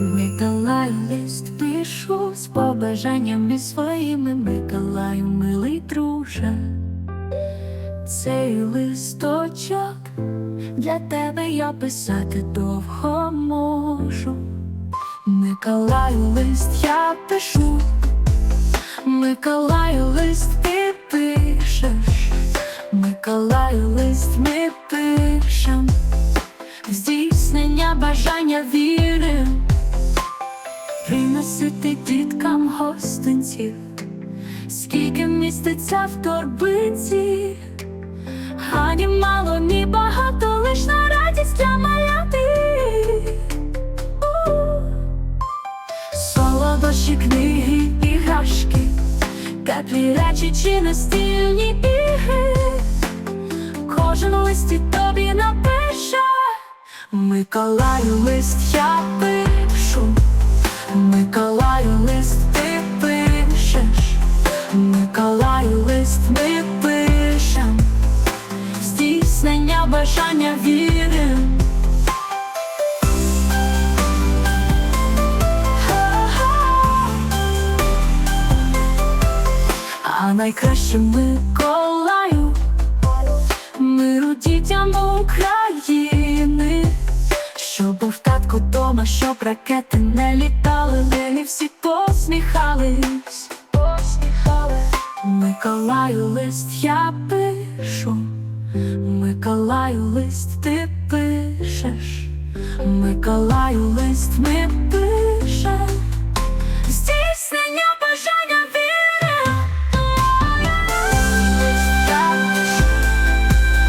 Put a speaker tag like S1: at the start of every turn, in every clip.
S1: Миколаю лист пишу з побажаннями своїми Миколаю, милий друже. Цей листочок для тебе я писати довго можу. Миколаю лист я пишу, Миколаю лист ти пишеш, Миколаю лист ми пишем, здійснення бажання вірим, приносити діткам гостинців, скільки міститься в торбинці. Ані мало, ні багато, лиш на радість для маляти. Солодощі, книги, іграшки, теплі речі чи настільні ігри. Кожен листі тобі напише. Миколаю лист я пишу, Миколаю лист ти пишеш, Миколаю лист ми пишем. Здійснення бажання віри. А найкраще Миколаю, миру дітям України, щоб був татко дома, щоб ракети лист я пишу. Миколаю лист ти пишеш, Миколаю лист ми пишем, здійснення бажання віри.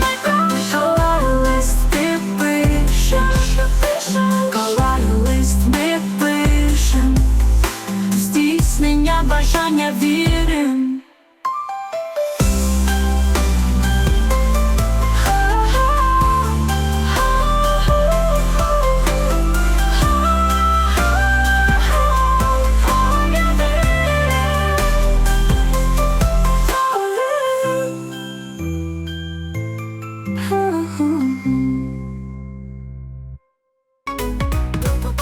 S1: Миколаю ти пишеш, Миколаю лист ми пишем, здійснення бажання вірим.